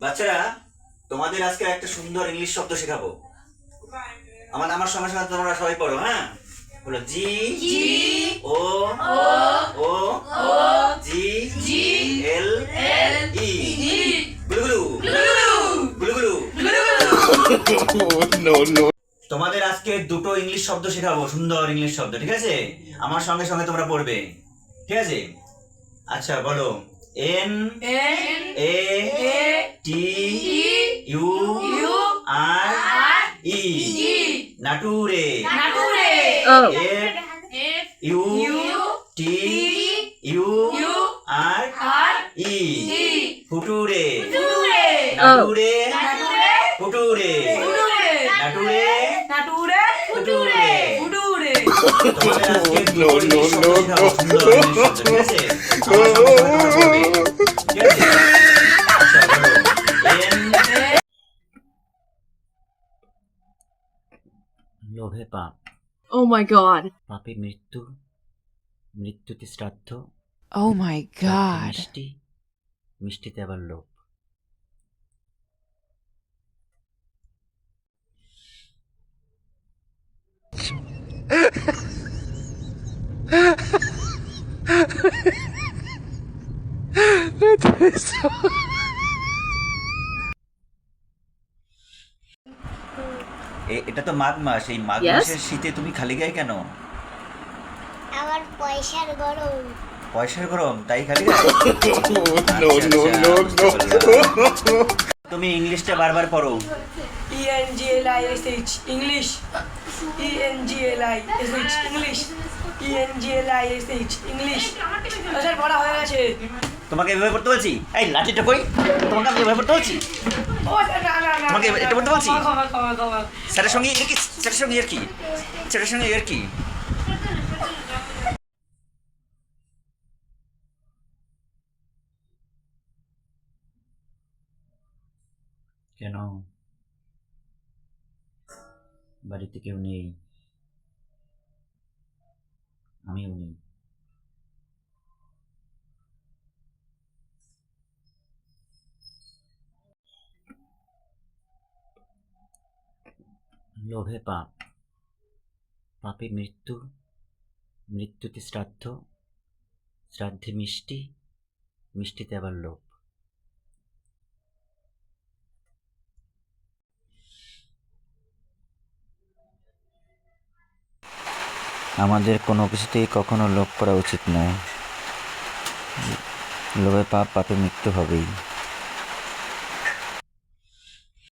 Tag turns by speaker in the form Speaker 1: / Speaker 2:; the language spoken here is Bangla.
Speaker 1: বাচ্চারা তোমাদের আজকে একটা সুন্দর ইংলিশ শব্দ শেখাবো। আমার আমার সঙ্গে সঙ্গে তোমরা সবাই পড়ো হ্যাঁ? বলো জি জি ও ও ও জি জি এল এল ই গুলগুলু গুলগুলু
Speaker 2: no, no.
Speaker 1: তোমাদের আজকে দুটো ইংলিশ শব্দ শেখাবো সুন্দর ইংলিশ শব্দ ঠিক আছে? আমার সঙ্গে সঙ্গে তোমরা পড়বে ঠিক আছে? আচ্ছা বলো। N A T U U R E. Nature. Nature. F U U T U U R R E. Future. Nature. Future nature future তোমাদের আজকে
Speaker 2: No, no, no, no.
Speaker 1: সুন্দর ইংলিশ শব্দ, ঠিক আছে আমার সঙ্গে সঙ্গে তোমরা পড়বে, ঠিক আছে আচ্ছা বলো এন লোভে পাপ।
Speaker 3: Oh my god.
Speaker 1: পাপে মৃত্যু মৃত্যুতে শ্রাদ্ধ
Speaker 3: Oh my
Speaker 1: শ্রাদ্ধে মিষ্টি মিষ্টিতে আবার লোভ এ- এটা তো মাঘ মাস এই মাঘ মাসের শীতে তুমি খালি গায়ে কেন?
Speaker 4: আমার পয়সার গরম।
Speaker 1: পয়সার গরম তাই খালি. তুমি ইংলিশটা বারবার পড়ো।
Speaker 5: E N G L I S H English. E N G L I S H English. E N G L I S H English. Sir পড়া হয়ে গেছে।
Speaker 1: তোমাকে এভাবে পড়তে বলছি? এই, লাঠিটা কই? তোমাকে আমি এভাবে পড়তে বলছি? তোমাকে এটা বলতে বলছি? স্যারের সঙ্গে এর কি? স্যারের সঙ্গে এর কি? স্যারের সঙ্গে এর কি? কেন? বাড়িতে কেউ নেই। আমিও নেই। লোভে পাপ। পাপে মৃত্যু, মৃত্যুতে শ্রাদ্ধ, শ্রাদ্ধে মিষ্টি, মিষ্টিতে আবার লোভ। আমাদের কোনো কিছুতেই কখনো লোভ করা উচিত নয়। লোভে পাপ, পাপে মৃত্যু হবেই।